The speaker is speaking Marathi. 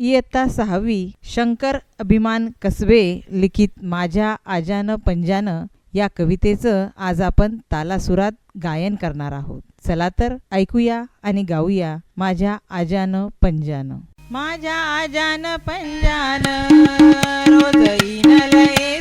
इयत्ता सहावी शंकर अभिमान कसबे लिखित माझ्या आजानं पंजानं या कवितेचं आज आपण तालासुरात गायन करणार आहोत. चला तर ऐकूया आणि गाऊया माझ्या आजानं पंजानं माझ्या आजानं पंजानं रोज लये